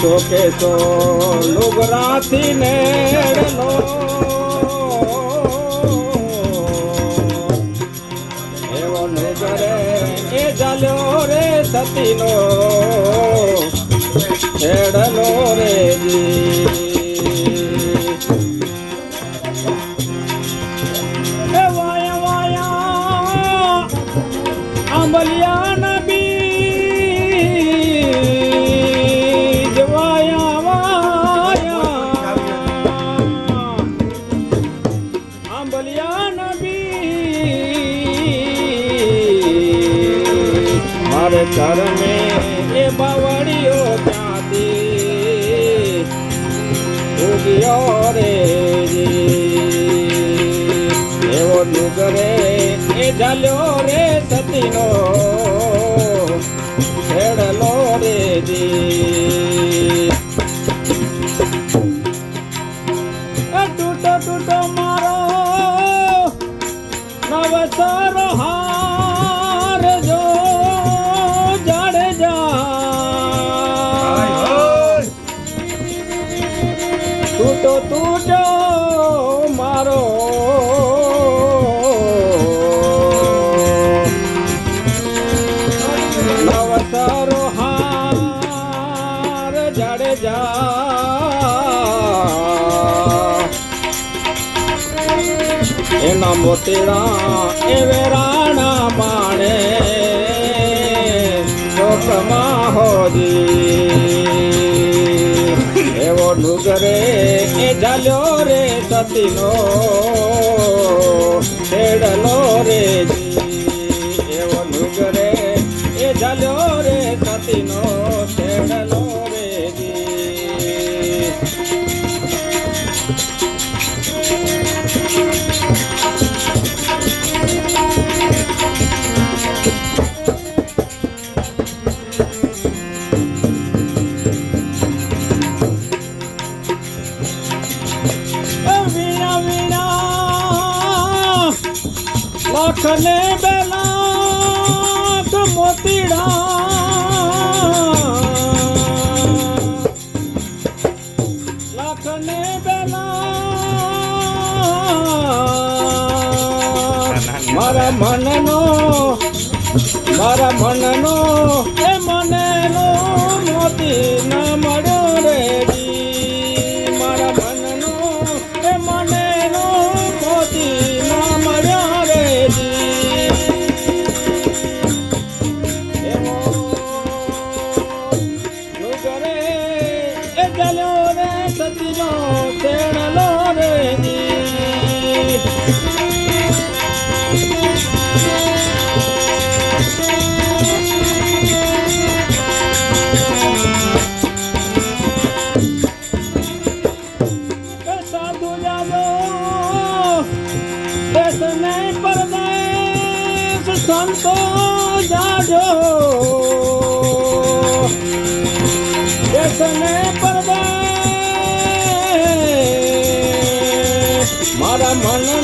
શોકે તો લુગરાથી નેડલો. એવો નુગરે એ ચાલ્યો રે સતીનો. છેડલો એ બાવળીઓ ત્યાંથી ઉગ્યો રે એવો એ ચાલ્યો રે સતીનો. છેડલો રે જી તૂટો તૂટો મારો નવસારો હાર એના મોતીડા એ વેરાણા માણે. ચોકમાં હોજી. એવો ડુગરે એ ઝાલ્યો રે સતીનો. છેડલો રે એવો ડુગરે એ ઝાલ્યો રે સતીનો. લાખને બેલા મોતીડા. લાખને બેલા મારા મનનો મારા મનનો એ મનેનો મોતી ન સંતો જાજો દેશને પરદેશ મારા મનના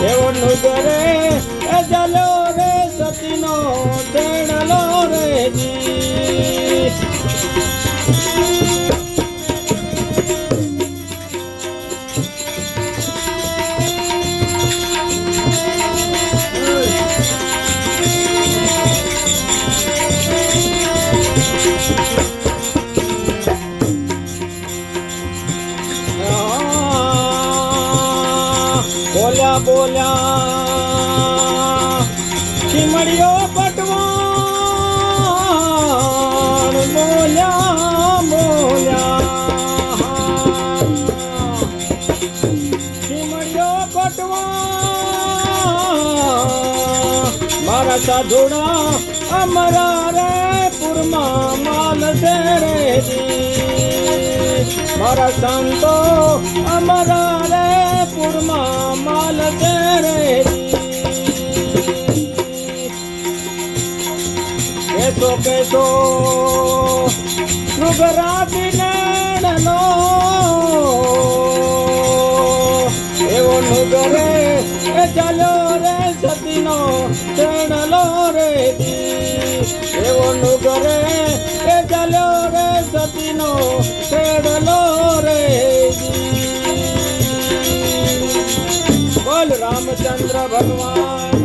એવો નુગરે એ જલો રે સતીનો તેડલો રે જી. બોલ્યા બોલ્યા. ચીમડીઓ પટવાણ બોલ્યા બોલ્યા. ચીમડીઓ પટવાણ. મારા સાધુડા અમારા રે પુરમાં માલ દે રે મારા સંતો અમારા રે પુરમાં માલ રે કેસો કેસો મૃગરાજી નેણનો એવો નુગરે એ ચાલ્યો રે સતીનો ચેણલો રે એવો નુગરે સતીનો ચેડલો રે બોલ રામચંદ્ર ભગવાન.